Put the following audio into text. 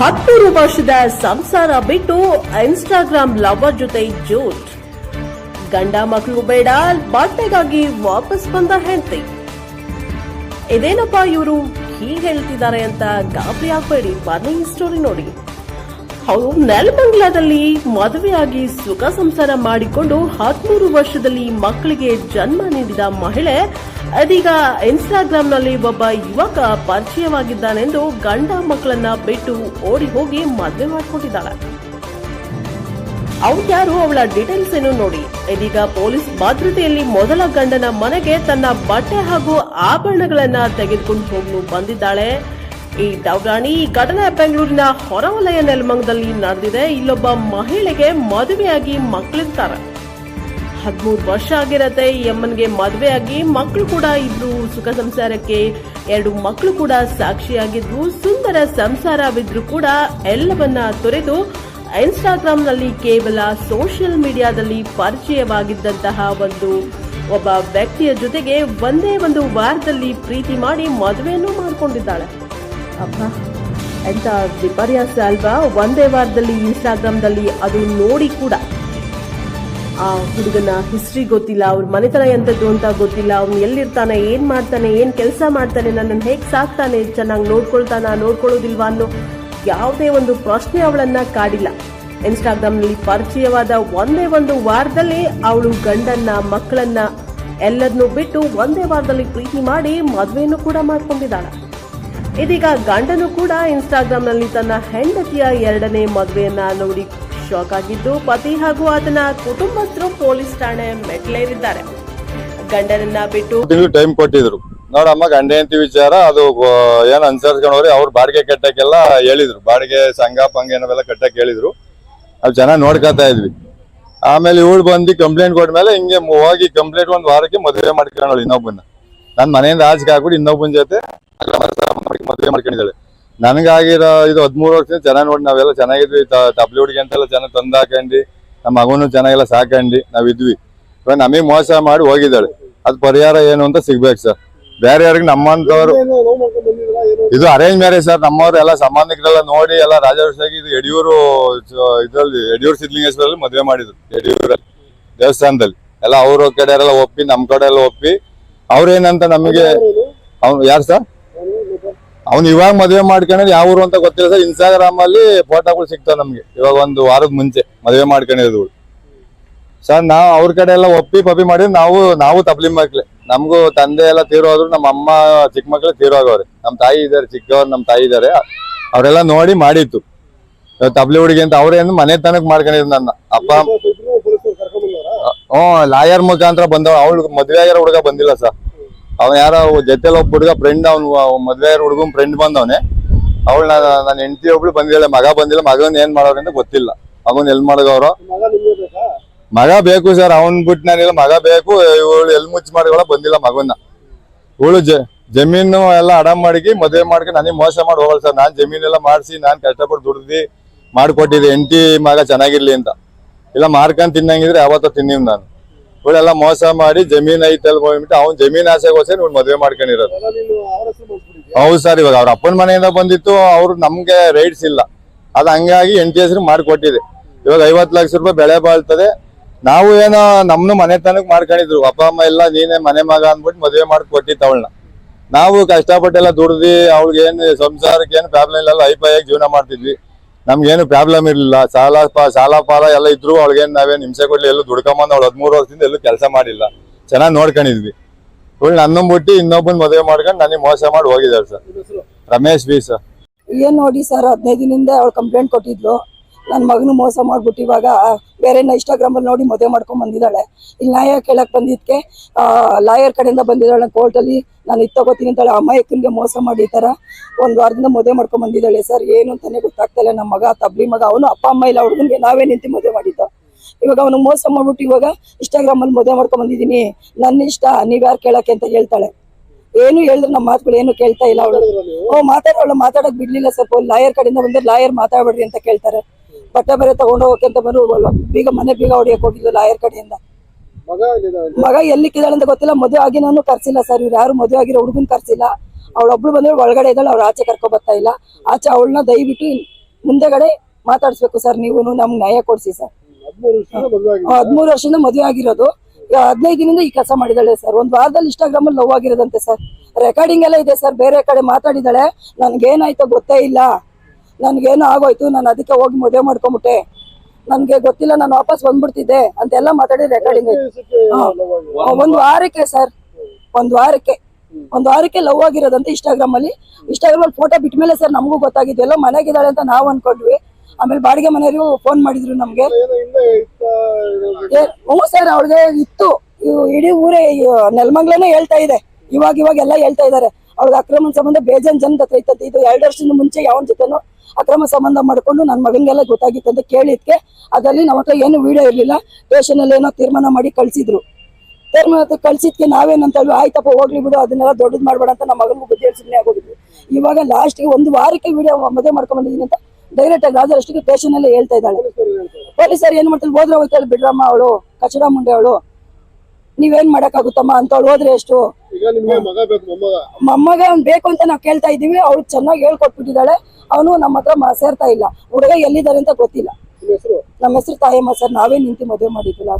ಹದಿಮೂರು ವರ್ಷದ ಸಂಸಾರ ಬಿಟ್ಟು ಇನ್ಸ್ಟಾಗ್ರಾಮ್ ಲವರ್ ಜೊತೆ ಜೋಟ್. ಗಂಡ ಮಕ್ಕಳು ಬೇಡ, ಬಟ್ಟೆಗಾಗಿ ವಾಪಸ್ ಬಂದ ಹೆಂಡತಿ. ಇದೇನಪ್ಪ ಇವರು ಹೀಗೆ ಹೇಳ್ತಿದ್ದಾರೆ ಅಂತ ಗಾಬರಿ ಆಗ್ಬೇಡಿ ಬನ್ನಿ ಸ್ಟೋರಿ ನೋಡಿ. ಅವರು ನೆಲಮಂಗ್ಲದಲ್ಲಿ ಮದುವೆಯಾಗಿ ಸುಖ ಸಂಸಾರ ಮಾಡಿಕೊಂಡು ಹದಿಮೂರು ವರ್ಷದಲ್ಲಿ ಮಕ್ಕಳಿಗೆ ಜನ್ಮ ನೀಡಿದ ಮಹಿಳೆ ಅದೀಗ ಇನ್ಸ್ಟಾಗ್ರಾಂನಲ್ಲಿ ಒಬ್ಬ ಯುವಕ ಪರಿಚಯವಾಗಿದ್ದಾನೆಂದು ಗಂಡ ಮಕ್ಕಳನ್ನ ಬಿಟ್ಟು ಓಡಿ ಹೋಗಿ ಮದುವೆ ಮಾಡಿಕೊಂಡಿದ್ದಾಳೆ. ಅವ್ರು ಯಾರು ಅವಳ ಡೀಟೇಲ್ಸ್ ಏನು ನೋಡಿ. ಇದೀಗ ಪೊಲೀಸ್ ಭದ್ರತೆಯಲ್ಲಿ ಮೊದಲ ಗಂಡನ ಮನೆಗೆ ತನ್ನ ಬಟ್ಟೆ ಹಾಗೂ ಆಭರಣಗಳನ್ನ ತೆಗೆದುಕೊಂಡು ಹೋಗಲು ಬಂದಿದ್ದಾಳೆ. ಈ ದೌರಾಣಿ ಈ ಘಟನೆ ಬೆಂಗಳೂರಿನ ಹೊರವಲಯ ನೆಲಮಂಗದಲ್ಲಿ ನಡೆದಿದೆ. ಇಲ್ಲೊಬ್ಬ ಮಹಿಳೆಗೆ ಮದುವೆಯಾಗಿ ಮಕ್ಕಳಿರ್ತಾರೆ. ಹದಿಮೂರು ವರ್ಷ ಆಗಿರತ್ತೆ. ಈ ಅಮ್ಮನ್ಗೆ ಮದುವೆಯಾಗಿ ಮಕ್ಕಳು ಕೂಡ ಇದ್ರು. ಸುಖ ಸಂಸಾರಕ್ಕೆ ಎರಡು ಮಕ್ಕಳು ಕೂಡ ಸಾಕ್ಷಿಯಾಗಿದ್ರು. ಸುಂದರ ಸಂಸಾರವಿದ್ರು ಕೂಡ ಎಲ್ಲವನ್ನ ತೊರೆದು ಇನ್ಸ್ಟಾಗ್ರಾಂನಲ್ಲಿ ಕೇವಲ ಸೋಷಿಯಲ್ ಮೀಡಿಯಾದಲ್ಲಿ ಪರಿಚಯವಾಗಿದ್ದಂತಹ ಒಂದು ಒಬ್ಬ ವ್ಯಕ್ತಿಯ ಜೊತೆಗೆ ಒಂದೇ ಒಂದು ವಾರದಲ್ಲಿ ಪ್ರೀತಿ ಮಾಡಿ ಮದುವೆಯನ್ನು ಮಾಡಿಕೊಂಡಿದ್ದಾಳೆ. ಅಪ್ಪ, ಎಂತ ವಿಪರ್ಯಾಸ ಅಲ್ವಾ? ಒಂದೇ ವಾರದಲ್ಲಿ ಇನ್ಸ್ಟಾಗ್ರಾಮ್ದಲ್ಲಿ ಅದು ನೋಡಿ ಕೂಡ. ಆ ಹುಡುಗನ ಹಿಸ್ಟ್ರಿ ಗೊತ್ತಿಲ್ಲ, ಅವ್ರ ಮನೆತನ ಎಂಥದ್ದು ಅಂತ ಗೊತ್ತಿಲ್ಲ, ಅವ್ನು ಎಲ್ಲಿರ್ತಾನೆ, ಏನ್ ಮಾಡ್ತಾನೆ, ಏನ್ ಕೆಲಸ ಮಾಡ್ತಾನೆ, ನನ್ನನ್ನು ಹೇಗೆ ಸಾಕ್ತಾನೆ, ಚೆನ್ನಾಗಿ ನೋಡ್ಕೊಳ್ತಾನ, ನೋಡ್ಕೊಳ್ಳೋದಿಲ್ವಾ ಅನ್ನೋ ಯಾವುದೇ ಒಂದು ಪ್ರಶ್ನೆ ಅವಳನ್ನ ಕಾಡಿಲ್ಲ. ಇನ್ಸ್ಟಾಗ್ರಾಮ್ನಲ್ಲಿ ಪರಿಚಯವಾದ ಒಂದೇ ಒಂದು ವಾರದಲ್ಲಿ ಅವಳು ಗಂಡನ್ನ, ಮಕ್ಕಳನ್ನ ಎಲ್ಲರನ್ನೂ ಬಿಟ್ಟು ಒಂದೇ ವಾರದಲ್ಲಿ ಪ್ರೀತಿ ಮಾಡಿ ಮದುವೆಯನ್ನು ಕೂಡ ಮಾಡ್ಕೊಂಡಿದ್ದಾಳೆ. ಇದೀಗ ಗಂಡನು ಕೂಡ ಇನ್ಸ್ಟಾಗ್ರಾಮ್ನಲ್ಲಿ ತನ್ನ ಹೆಂಡತಿಯ ಎರಡನೇ ಮದುವೆಯನ್ನ ನೋಡಿ ಶಾಕ್ ಆಗಿದ್ದು ಪತಿ ಹಾಗೂ ಆತನ ಕುಟುಂಬಸ್ಥರು ಪೊಲೀಸ್ ಠಾಣೆ ಮೆಟ್ಲೇರಿದ್ದಾರೆ ಗಂಡನನ್ನ ಬಿಟ್ಟು ಟೈಮ್ ಕೊಟ್ಟಿದ್ರು ನೋಡಮ್ಮ ಗಂಡ ಹೆಂಡತಿ ವಿಚಾರ ಅದು ಏನ್ ಅನ್ಸರ್ಸ್ಕೊಂಡವ್ರಿ ಅವ್ರು ಬಾಡಿಗೆ ಕಟ್ಟಕ್ಕೆಲ್ಲ ಹೇಳಿದ್ರು ಬಾಡಿಗೆ ಸಂಘ ಪಂಗ ಏನವೆಲ್ಲ ಕಟ್ಟಕ್ ಹೇಳಿದ್ರು ನಾವು ಚೆನ್ನಾಗಿ ನೋಡ್ಕೊತಾ ಇದ್ವಿ ಆಮೇಲೆ ಇವಳು ಬಂದು ಕಂಪ್ಲೇಂಟ್ ಕೊಟ್ಮೇಲೆ ಹಿಂಗೆ ಹೋಗಿ ಕಂಪ್ಲೇಂಟ್ ಒಂದ್ ವಾರಕ್ಕೆ ಮದುವೆ ಮಾಡ್ಕೊಂಡಳು ಇನ್ನೊಬ್ಬನ ನನ್ ಮನೆಯಿಂದ ಆಚೆಗೆ ಹಾಕ್ಬಿಟ್ಟು ಇನ್ನೊಬ್ಬನ ಜೊತೆ ಮದುವೆ ಮಾಡ್ಕೊಂಡಿದ್ದಾಳೆ ನನಗಾಗಿರೋ ಇದು ಹದಿಮೂರು ವರ್ಷದಿಂದ ಚೆನ್ನಾಗಿ ನೋಡಿ ನಾವೆಲ್ಲ ಚೆನ್ನಾಗಿದ್ವಿ. ತಬ್ಲಿ ಹುಡುಗಿ ಅಂತೆಲ್ಲ ಚೆನ್ನಾಗಿ ತಂದು ಹಾಕೊಂಡಿ, ನಮ್ಮ ಮಗನು ಚೆನ್ನಾಗೆಲ್ಲ ಸಾಕಂಡಿ ನಾವಿದ್ವಿ. ಇವಾಗ ನಮಗೆ ಮೋಸ ಮಾಡಿ ಹೋಗಿದ್ದಾಳೆ. ಅದ್ ಪರಿಹಾರ ಏನು ಅಂತ ಸಿಗ್ಬೇಕು ಸರ್. ಬೇರೆ ಯಾರಿಗೆ ನಮ್ಮಂತವ್ರು ಇದು ಅರೇಂಜ್ ಮ್ಯಾರೇಜ್ ಸರ್. ನಮ್ಮವ್ರು ಎಲ್ಲ ಸಂಬಂಧಿಕರೆಲ್ಲ ನೋಡಿ ಎಲ್ಲ ರಾಜವರ್ಷಾಗಿ ಇದು ಯಡಿಯೂರು ಇದರಲ್ಲಿ, ಯಡಿಯೂರು ಸಿದ್ಲಿಂಗೇಶ್ವರಲ್ಲಿ ಮದುವೆ ಮಾಡಿದ್ರು. ಯಡಿಯೂರಲ್ಲಿ, ದೇವಸ್ಥಾನದಲ್ಲಿ. ಎಲ್ಲ ಅವ್ರ ಕಡೆ ಎಲ್ಲ ಒಪ್ಪಿ ನಮ್ ಕಡೆ ಎಲ್ಲ ಒಪ್ಪಿ. ಅವ್ರೇನಂತ ನಮಗೆ ಅವ್ನು ಯಾರು ಸರ್? ಅವ್ನು ಇವಾಗ ಮದುವೆ ಮಾಡ್ಕೊಂಡ್ರೆ ಯಾವ ಊರು ಅಂತ ಗೊತ್ತಿಲ್ಲ ಸರ್. ಇನ್ಸ್ಟಾಗ್ರಾಮ್ ಅಲ್ಲಿ ಫೋಟೋಗಳು ಸಿಗ್ತಾವ ನಮ್ಗೆ. ಇವಾಗ ಒಂದು ವಾರದ ಮುಂಚೆ ಮದುವೆ ಮಾಡ್ಕೊಂಡಿರೋದು ಸರ್ ನಾವು ಅವ್ರ ಕಡೆ ಎಲ್ಲ ಒಪ್ಪಿ ಪಪ್ಪಿ ಮಾಡಿದ್ರೆ ನಾವು ನಾವು ತಪ್ಲಿ ಮಕ್ಳೆ. ನಮಗೂ ತಂದೆ ಎಲ್ಲ ತೀರೋದ್ರು ನಮ್ಮ ಅಮ್ಮ ಚಿಕ್ಕ ಮಕ್ಳು ತೀರೋಗವ್ರೆ ನಮ್ಮ ತಾಯಿ ಇದಾರೆ ಚಿಕ್ಕವ್ರು ನಮ್ಮ ತಾಯಿ ಇದಾರೆ ಅವರೆಲ್ಲ ನೋಡಿ ಮಾಡಿತ್ತು ತಬಲಿ ತಬ್ಲಿ ಹುಡುಗಿ ಅಂತ ಅವ್ರೇನು ಮನೆ ತನಕ ಮಾಡ್ಕೊಂಡಿದ್ರು ನನ್ನ ಅಪ್ಪ. ಹ್ಮ್ ಲಾಯರ್ ಮುಖಾಂತರ ಬಂದವ ಅವಳು ಮದ್ವೆ ಆಗಿರೋ ಹುಡುಗ ಬಂದಿಲ್ಲ ಸರ್. ಅವನ್ ಯಾರೋ ಜೊತೆಲಿ ಒಬ್ಬ ಹುಡುಗ ಫ್ರೆಂಡ್ ಅವ್ನು ಮದ್ವೆ ಹುಡುಗನ್ ಫ್ರೆಂಡ್ ಬಂದವನೇ. ಅವಳು ನನ್ನ ಹೆಂಡತಿ ಒಬ್ಳು ಬಂದಿಲ್ಲ ಮಗ ಬಂದಿಲ್ಲ, ಮಗನ್ ಏನ್ ಮಾಡೋರು ಅಂತ ಗೊತ್ತಿಲ್ಲ. ಅವನ್ ಎಲ್ ಮಾಡಗವ್ರು ಮಗ ಬೇಕು ಸರ್ ಅವನ್ ಬಿಟ್ಟು ನಾನಿಲ್ಲ, ಮಗ ಬೇಕು, ಇವಳು ಎಲ್ ಮುಚ್ಚಿ ಮಾಡಿಕೊಳ ಬಂದಿಲ್ಲ ಮಗನ್ನ. ಇವಳು ಜಮೀನು ಎಲ್ಲ ಅಡ ಮಾಡಿ ಮದ್ವೆ ಮಾಡ್ಕೊಂಡು ನನಗೆ ಮೋಸ ಮಾಡಿ ಹೋಗಲ್ಲ ಸರ್ ನಾನ್ ಜಮೀನೆಲ್ಲ ಮಾಡಿಸಿ, ನಾನ್ ಕಷ್ಟಪಟ್ಟು ದುಡ್ದು ಮಾಡ್ಕೊಟ್ಟಿದ್ದೆ. ಹೆಂಡತಿ ಮಗ ಚೆನ್ನಾಗಿರ್ಲಿ ಅಂತ. ಇಲ್ಲ ಮಾರ್ಕೊಂಡ್ ತಿನ್ನಂಗಿದ್ರೆ ಯಾವತ್ತೋ ತಿನ್ನಿವ್ ನಾನು. ಇವಳೆಲ್ಲ ಮೋಸ ಮಾಡಿ ಜಮೀನ್ ಐತಲ್ ಹೋಗ್ಬಿಟ್ಟು ಅವ್ನ್ ಜಮೀನ್ ಆಸೆಗೋಸ್ಕರ ಇವ್ಳು ಮದ್ವೆ ಮಾಡ್ಕೊಂಡಿರೋದು. ಹೌದು ಸರ್ ಇವಾಗ ಅವ್ರ ಅಪ್ಪನ ಮನೆಯಿಂದ ಬಂದಿತ್ತು ಅವ್ರು ನಮ್ಗೆ ರೈಟ್ಸ್ ಇಲ್ಲ. ಅದ್ ಹಂಗಾಗಿ ಎನ್ ಟಿ ಎಸ್ ಮಾಡ್ಕೊಟ್ಟಿದೆ. ಇವಾಗ ಐವತ್ ಲಕ್ಷ ರೂಪಾಯಿ ಬೆಳೆ ಬಾಳ್ತದೆ. ನಾವು ಏನೋ ನಮ್ನು ಮನೆ ತನಕ ಮಾಡ್ಕೊಂಡಿದ್ರು. ಅಪ್ಪ ಅಮ್ಮ ಎಲ್ಲ ನೀನೇ ಮನೆ ಮಗ ಅಂದ್ಬಿಟ್ಟು ಮದುವೆ ಮಾಡಿ ಕೊಟ್ಟಿತ್ತು ಅವಳನ್ನ. ನಾವು ಕಷ್ಟಪಟ್ಟೆಲ್ಲ ದುಡ್ದು ಅವ್ಳಿಗೆ ಏನು ಸಂಸಾರಕ್ಕೆ ಏನು ಪ್ರಾಬ್ಲಮ್ ಇಲ್ಲ ಐಪಾಯಾಗಿ ಜೀವನ ಮಾಡ್ತಿದ್ವಿ. ನಮ್ಗೇನು ಪ್ರಾಬ್ಲಮ್ ಇರಲಿಲ್ಲ. ಸಾಲ ಸಾಲ ಪಾಲ ಎಲ್ಲ ಇದ್ರು ಅವಳಿಗೇನು ನಾವೇನು ಹಿಂಸೆ ಕೊಡ್ಲಿ ಎಲ್ಲೂ ದುಡ್ಕೊಂಬಂದು ಅವ್ಳು ಹದಿಮೂರು ವರ್ಷದಿಂದ ಎಲ್ಲೂ ಕೆಲಸ ಮಾಡಿಲ್ಲ. ಚೆನ್ನಾಗಿ ನೋಡ್ಕೊಂಡಿದ್ವಿ. ಇವಳು ನನ್ನ ಬಿಟ್ಟು ಇನ್ನೊಬ್ಬನ್ ಮದುವೆ ಮಾಡ್ಕೊಂಡು ನನಗೆ ಮೋಸ ಮಾಡಿ ಹೋಗಿದ್ದಾರೆ ಸರ್. Ramesh B sir. ಏನ್ ನೋಡಿ ಸರ್ ಹದಿನೈದು ದಿನದಿಂದ ಅವಳು ಕಂಪ್ಲೇಂಟ್ ಕೊಟ್ಟಿದ್ಲು ನನ್ನ ಮಗನು ಮೋಸ ಮಾಡ್ಬಿಟ್ಟು ಇವಾಗ ಬೇರೆ ಇನ್ಸ್ಟಾಗ್ರಾಮ್ ಅಲ್ಲಿ ನೋಡಿ ಮದುವೆ ಮಾಡ್ಕೊಂಡ್ ಬಂದಿದ್ದಾಳೆ. ಇಲ್ಲಿ ನ್ಯಾಯ ಕೇಳಕ್ ಬಂದಿದ್ಕೆ ಲಾಯರ್ ಕಡೆಯಿಂದ ಬಂದಿದ್ದಾಳೆ ಕೋರ್ಟಲ್ಲಿ ನಾನು ಇದು ತಗೋತೀನಿ ಅಂತಾಳೆ. ಅಮಾಯಕನ್ಗೆ ಮೋಸ ಮಾಡಿ ತರ ಒಂದ್ ವಾರದಿಂದ ಮದುವೆ ಮಾಡ್ಕೊಂಡ್ ಬಂದಿದ್ದಾಳೆ. ಸರ್, ಏನು ಅಂತಾನೆ ಗೊತ್ತಾಗ್ತಿಲ್ಲ ನಮ್ಮ ಮಗ, ತಬ್ಲಿ ಮಗ, ಅವನು ಅಪ್ಪ, ಅಮ್ಮ ಇಲ್ಲ, ಹುಡುಗನ್ಗೆ ನಾವೇ ನಿಂತು ಮದುವೆ ಮಾಡಿದ್ದ. ಇವಾಗ ಅವನು ಮೋಸ ಮಾಡ್ಬಿಟ್ಟು ಇವಾಗ ಇನ್ಸ್ಟಾಗ್ರಾಮ್ ಅಲ್ಲಿ ಮದುವೆ ಮಾಡ್ಕೊಂಡ್ ಬಂದಿದ್ದೀನಿ. ನನ್ನ ಇಷ್ಟ, ನೀವ್ ಯಾರು ಕೇಳಕ್ಕೆ ಅಂತ ಹೇಳ್ತಾಳೆ. ಏನು ಹೇಳಿದ್ರು ನಮ್ಮ ಮಾತುಗಳು ಏನು ಕೇಳ್ತಾ ಇಲ್ಲ ಅವಳು. ಓ, ಮಾತಾಡೋಳು, ಮಾತಾಡಕ್ ಬಿಡ್ಲಿಲ್ಲ ಸ್ವಲ್ಪ ಲಾಯರ್ ಕಡೆಯಿಂದ ಬಂದ್ರೆ ಲಾಯರ್ ಮಾತಾಡ್ಬೇಡ್ರಿ ಅಂತ ಕೇಳ್ತಾರೆ. ಬಟ್ಟೆ ಬೇರೆ ತಗೊಂಡು ಹೋಗಕ್ಕೆ ಅಂತ ಬಂದು ಬೀಗ ಮನೆ ಬೀಗ ಹೊಡಿಯಕ್ಕೆ ಹೋಗಿದ್ಲು ಲಾಯರ್ ಕಡೆಯಿಂದ. ಮಗ ಎಲ್ಲಿ ಅಂತ ಗೊತ್ತಿಲ್ಲ. ಮದುವೆ ಆಗಿ ನಾನು ಕರ್ಸಿಲ್ಲ ಸರ್. ಇವ್ರು ಯಾರು ಮದುವೆ ಆಗಿರೋ ಹುಡುಗನ್ ಕರ್ಸಿಲ್ಲ. ಅವಳೊಬ್ಳು ಬಂದ್ರೆ ಒಳಗಡೆ ಇದ್ದಾಳೆ. ಅವ್ರು ಆಚೆ ಕರ್ಕೊ ಬರ್ತಾ ಇಲ್ಲ. ಆಚೆ ಅವಳನ್ನ ದಯವಿಟ್ಟು ಮುಂದೆಗಡೆ ಮಾತಾಡ್ಸ್ಬೇಕು ಸರ್. ನೀವು ನಮ್ಗೆ ನ್ಯಾಯ ಕೊಡ್ಸಿ ಸರ್. ಹದಿಮೂರು ವರ್ಷದಿಂದ ಮದುವೆ ಆಗಿರೋದು. ಹದಿನೈದು ದಿನದಿಂದ ಈ ಕೆಲಸ ಮಾಡಿದಾಳೆ ಸರ್. ಒಂದ್ ವಾರದಲ್ಲಿ ಇನ್ಸ್ಟಾಗ್ರಾಮ್ ಅಲ್ಲಿ ಲವ್ ಆಗಿರೋದಂತೆ ಸರ್. ರೆಕಾರ್ಡಿಂಗ್ ಎಲ್ಲ ಇದೆ ಸರ್. ಬೇರೆ ಕಡೆ ಮಾತಾಡಿದಾಳೆ ನನ್ಗೆ ಏನಾಯ್ತೋ ಗೊತ್ತೇ ಇಲ್ಲ. ನನ್ಗೇನೋ ಆಗೋಯ್ತು ನಾನು ಅದಕ್ಕೆ ಹೋಗಿ ಮದುವೆ ಮಾಡ್ಕೊಂಬಿಟ್ಟೆ. ನನ್ಗೆ ಗೊತ್ತಿಲ್ಲ ನಾನು ವಾಪಸ್ ಬಂದ್ಬಿಡ್ತಿದ್ದೆ ಅಂತೆಲ್ಲ ಮಾತಾಡಿ ರೆಕಾರ್ಡಿಂಗ್ ಒಂದ್ ವಾರಕ್ಕೆ ಸರ್ ಒಂದ್ ವಾರಕ್ಕೆ ಒಂದ್ ವಾರಕ್ಕೆ. ಲವ್ ಆಗಿರೋದಂತ ಇನ್ಸ್ಟಾಗ್ರಾಮ್ ಅಲ್ಲಿ. ಇನ್ಸ್ಟಾಗ್ರಾಮ್ ಅಲ್ಲಿ ಫೋಟೋ ಬಿಟ್ಟ ಮೇಲೆ ಸರ್ ನಮಗೂ ಗೊತ್ತಾಗಿದ್ದು ಎಲ್ಲ ಮನೆಗಿದ್ದಾಳೆ ಅಂತ ನಾವು ಅನ್ಕೊಂಡ್ವಿ. ಆಮೇಲೆ ಬಾಡಿಗೆ ಮನೆಯವರು ಫೋನ್ ಮಾಡಿದ್ರು ನಮ್ಗೆ. ಹ್ಞೂ ಸರ್ ಅವಳಿಗೆ ಇತ್ತು. ಇಡೀ ಊರೇ ನೆಲಮಂಗ್ಲನೇ ಹೇಳ್ತಾ ಇದೆ. ಇವಾಗ ಇವಾಗ ಎಲ್ಲ ಹೇಳ್ತಾ ಇದಾರೆ ಅವಳಿಗೆ ಅಕ್ರಮ ಸಂಬಂಧ ಬೇಜಾನ್ ಜನದ ಹತ್ರ ಇತ್ತಂತೆ. ಇದು ಎರಡು ವರ್ಷದಿಂದ ಮುಂಚೆ ಯಾವ ಜೊತೆನೋ ಅಕ್ರಮ ಸಂಬಂಧ ಮಾಡ್ಕೊಂಡು ನನ್ನ ಮಗನಿಗೆಲ್ಲ ಗೊತ್ತಾಗಿತ್ತು ಅಂತ ಕೇಳಿದ್ಕೆ ಅದರಲ್ಲಿ ನಮ್ಮ ಹತ್ರ ಏನು ವಿಡಿಯೋ ಇರಲಿಲ್ಲ. ಟೇಷನ್ ಅಲ್ಲಿ ಏನೋ ತೀರ್ಮಾನ ಮಾಡಿ ಕಳ್ಸಿದ್ರು. ತೀರ್ಮಾನ ಕಳ್ಸಿದ್ಕೆ ನಾವೇನಂತ ಹೇಳಿ ಆಯ್ತಪ್ಪ ಹೋಗ್ಲಿ ಬಿಡು ಅದನ್ನೆಲ್ಲ ದೊಡ್ಡದು ಮಾಡ್ಬೇಡ ಅಂತ ನಮ್ಮ ಮಗನಿಗೆ ಬುದ್ಧಿ ಹೇಳಿ ಸುಮ್ಮನೆ ಆಗೋಗಿದ್ವಿ. ಇವಾಗ ಲಾಸ್ಟ್ಗೆ ಒಂದು ವಾರಕ್ಕೆ ವಿಡಿಯೋ ಮದುವೆ ಮಾಡ್ಕೊಂಡ್ ಬಂದಿದ್ದೀನಿ ಅಂತ ಡೈರೆಕ್ಟ್ ಆಗಿ ರಾಜರಷ್ಟಿಗೆ ಸ್ಟೇಷನ್ ಅಲ್ಲೇ ಹೇಳ್ತಾ ಇದ್ದಾಳೆ. ಪೊಲೀಸರು ಏನ್ ಮಾಡ್ತಾಳೆ ಹೋದ್ರೆ ಹೋಗ್ತಾಳೆ ಬಿಡ್ರಮ್ಮ ಅವಳು ಕಚಡ ಮುಂಡೆ ಅವಳು. ನೀವೇನ್ ಮಾಡಕ್ಕಾಗುತ್ತಮ್ಮ ಅಂತ ಹೋದ್ರೆ ಎಷ್ಟು? ಮೊಮ್ಮಗ? ಅವ್ನ್ ಬೇಕು ಅಂತ ನಾವು ಕೇಳ್ತಾ ಇದೀವಿ ಅವ್ಳು ಚೆನ್ನಾಗಿ ಹೇಳ್ಕೊಟ್ಬಿಟ್ಟಿದ್ದಾಳೆ ಅವನು ನಮ್ಮ ಹತ್ರ ಸೇರ್ತಾ ಇಲ್ಲ. ಹುಡುಗ ಎಲ್ಲಿದ್ದಾರೆ ಅಂತ ಗೊತ್ತಿಲ್ಲ. ನಿಮ್ಮ ಹೆಸರು? ನಮ್ಮ ಹೆಸರು ತಾಯಮ್ಮ ಸರ್ ನಾವೇ ನಿಂತು ಮದುವೆ ಮಾಡಿದ್ವಿಲ್ಲ.